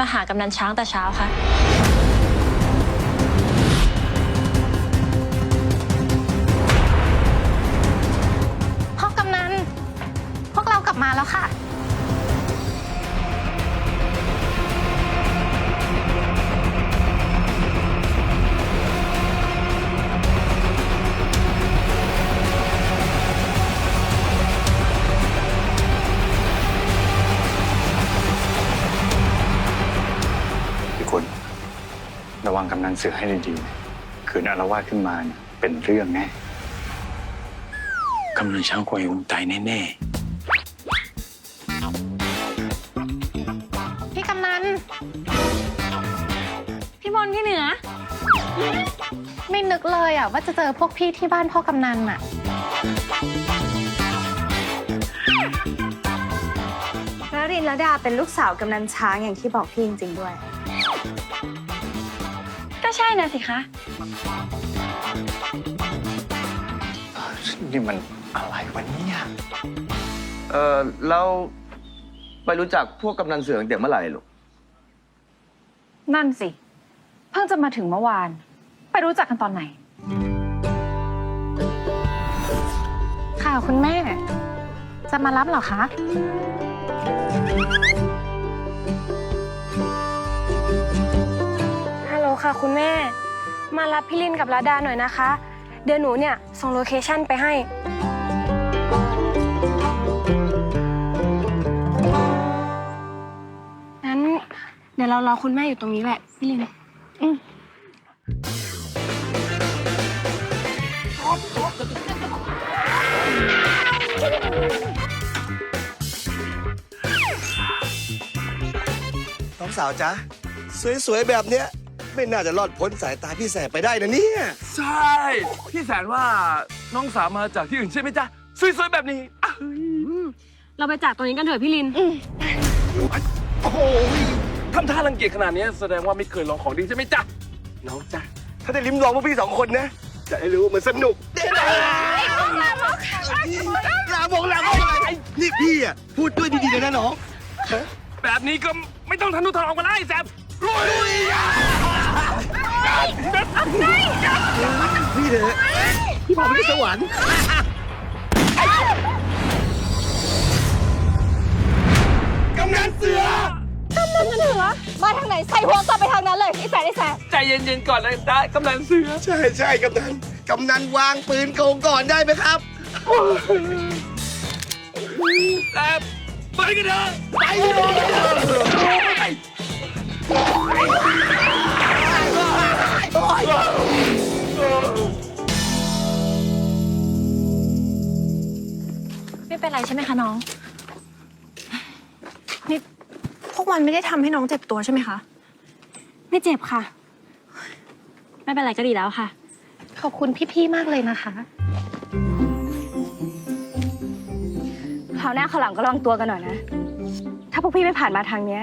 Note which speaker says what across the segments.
Speaker 1: มาหากำนันช้างแต่เช้าคะ
Speaker 2: พ่อกำนัน พวกเรากลับมาแล้วค่ะ
Speaker 3: คนระวังกำนันเสือให้ดีๆนะขืนอารวาสขึ้นมาเนี่ยเป็นเรื่องแน่กำนันช้างกวายงตายแน่
Speaker 2: พี่กำนัน
Speaker 1: พี่มนพี่เหนือ
Speaker 2: ไม่นึกเลยอะว่าจะเจอพวกพี่ที่บ้านพ่อกำนันอะ
Speaker 4: แล้วรินและดาเป็นลูกสาวกำนันช้างอย่างที่บอกพี่จริงๆด้วย
Speaker 1: ก็ใช่นะสิคะ
Speaker 3: ๆนี่มันอะไรวะเนี่ย
Speaker 5: เออแล้วไปรู้จักพวกกำนันเสือตั้งแต่เมื่อไหร่ลูก
Speaker 6: นั่นสิ เพิ่งจะมาถึงเมื่อวาน ไปรู้จักกันตอนไหน
Speaker 2: ค่ะคุณแม่ จะมารับเหรอคะ
Speaker 7: ค่ะคุณแม่ มารับพี่ลินกับลาดาหน่อยนะคะ เดี๋ยวหนูเนี่ยส่งโลเคชั่นไปให้ งั้นเดี๋ยวเรารอคุณแม่อยู่ตรงนี้แหละพี่ลิน
Speaker 8: น้องสาวจ๊ะ สวยๆ แบบเนี้ย ไม่น่าจะรอดพ้นสายตาพี่แสบไปได้นะเนี่ย
Speaker 9: ใช่ พี่แสนว่าน้องสาวมาจากที่อื่นใช่ไหมจ๊ะสวยๆแบบนี้อะเฮ้ย
Speaker 7: เราไปจากตรงนี้กันเถอะพี่ลิน
Speaker 9: โอ้โหทำท่ารังเกียจขนาดนี้แสดงว่าไม่เคยลองของดีใช่ไหมจ๊ะน้องจ๊ะ
Speaker 8: ถ้าได้ลิ้มลองพวกพี่สองคนนะ จะได้รู้ว่ามันสนุกเด็ดลาบงลาบงอะไรนี่พี่อะพูดด้วยดีๆเลยนะน้อง
Speaker 9: แบบนี้ก็ไม่ต้องทะนุถนอมกันแล้วไอ้แสบลุย
Speaker 8: พี่เถอะพี่พาไปที่สวรรค์กำนันเสือ
Speaker 4: มาทางไหนใส่หัวกลับไปทางนั้นเลยไอ้แสนไอ้แสน
Speaker 9: ใจเย็นๆก่อนเลยได้กำลังเสือ
Speaker 8: ใช่ใช่กำนันกำนันวางปืนโกงก่อนได้ไหมครับ
Speaker 9: แต่ไปกันเถอะ
Speaker 8: ไปเลย
Speaker 1: ไม่เป็นไใช่ไหมคะน้อง
Speaker 7: พวกมันไม่ได้ทำให้น้องเจ็บตัวใช่ไหมคะ ไม่เจ็บค่ะ
Speaker 1: ไม่เป็นไรก็ดีแล้วค่ะ
Speaker 2: ขอบคุณพี่ๆ มากเลยนะคะ
Speaker 4: คราวหน้าคราวหลังก็ระวังตัวกันหน่อยนะ ถ้าพวกพี่ไม่ผ่านมาทางเนี้ย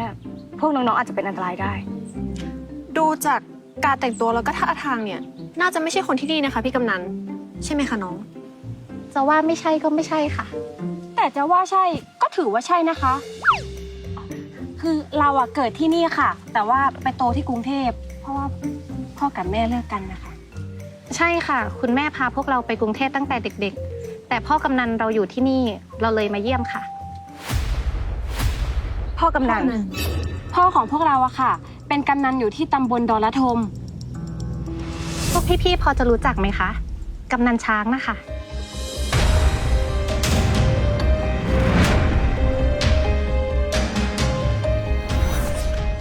Speaker 4: พวกน้องๆอาจจะเป็นอันตรายได้
Speaker 7: ดูจากการแต่งตัวแล้วก็ท่าทางเนี่ย น่าจะไม่ใช่คนที่นี่นะคะ พี่กำนัน ใช่ไหมคะน้อง
Speaker 2: จะว่าไม่ใช่ก็ไม่ใช่ค่ะ
Speaker 7: แต่จะว่าใช่ก็ถือว่าใช่นะคะ คือเราอะเกิดที่นี่ค่ะ แต่ว่าไปโตที่กรุงเทพ เพราะว่าพ่อกับแม่เลิกกันนะคะ
Speaker 2: ใช่ค่ะ คุณแม่พาพวกเราไปกรุงเทพตั้งแต่เด็ก ๆ แต่พ่อกำนันเราอยู่ที่นี่เราเลยมาเยี่ยมค่ะ
Speaker 4: พ่อกำนัน
Speaker 7: พ่อของพวกเราอะค่ะ เป็นกำนันอยู่ที่ตำบลดอนละทม
Speaker 2: พวกพี่ๆพอจะรู้จักไหมคะ กำนันช้างนะคะ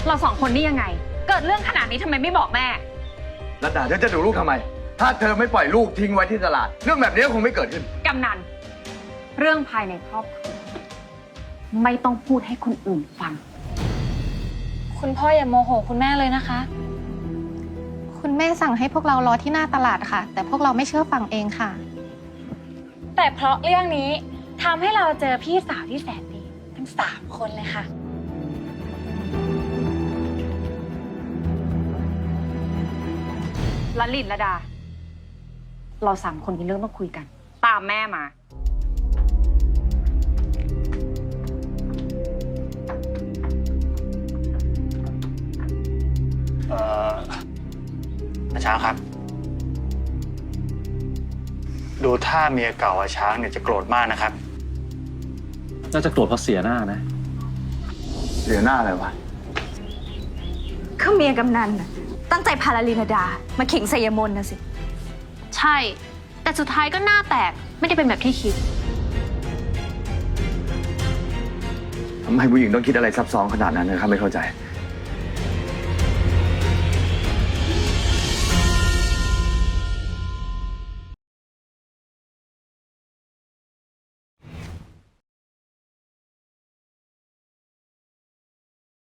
Speaker 6: เราสองคนนี่ยังไง เกิดเรื่องขนาดนี้ทำไมไม่บอกแม่
Speaker 5: แล้วดาเธอจะดูลูกทำไม ถ้าเธอไม่ปล่อยลูกทิ้งไว้ที่ตลาด เรื่องแบบนี้คงไม่เกิดขึ้น
Speaker 6: กำนัน เรื่องภายในครอบครัวไม่ต้องพูดให้คนอื่นฟัง
Speaker 1: คุณพ่ออย่าโมโหคุณแม่เลยนะคะ
Speaker 2: คุณแม่สั่งให้พวกเรารอที่หน้าตลาดค่ะ แต่พวกเราไม่เชื่อฟังเองค่ะ
Speaker 1: แต่เพราะเรื่องนี้ทำให้เราเจอพี่สาวที่แสนดีทั้งสามคนเลยค่ะ
Speaker 6: ละลินละดา เราสามคนมีเรื่องต้องคุยกัน ตามแม่มา เอ่ออา
Speaker 3: ช้างครับ ดูท่าเมียเก่าอาช้างเนี่ยจะโกรธมากนะครับ
Speaker 10: น่าจะโกรธเพราะเสียหน้านะ
Speaker 5: เสียหน้าอะไรวะ
Speaker 4: ก็เมียกำนันอะ ตั้งใจพาลาลีนาดา มาเข่งใส่ยายมนนะสิ
Speaker 1: ใช่ แต่สุดท้ายก็หน้าแตกไม่ได้เป็นแบบที่คิด
Speaker 5: ทำไมผู้หญิงต้องคิดอะไรซับซ้อนขนาดนั้นนะครับไม่เข้าใจ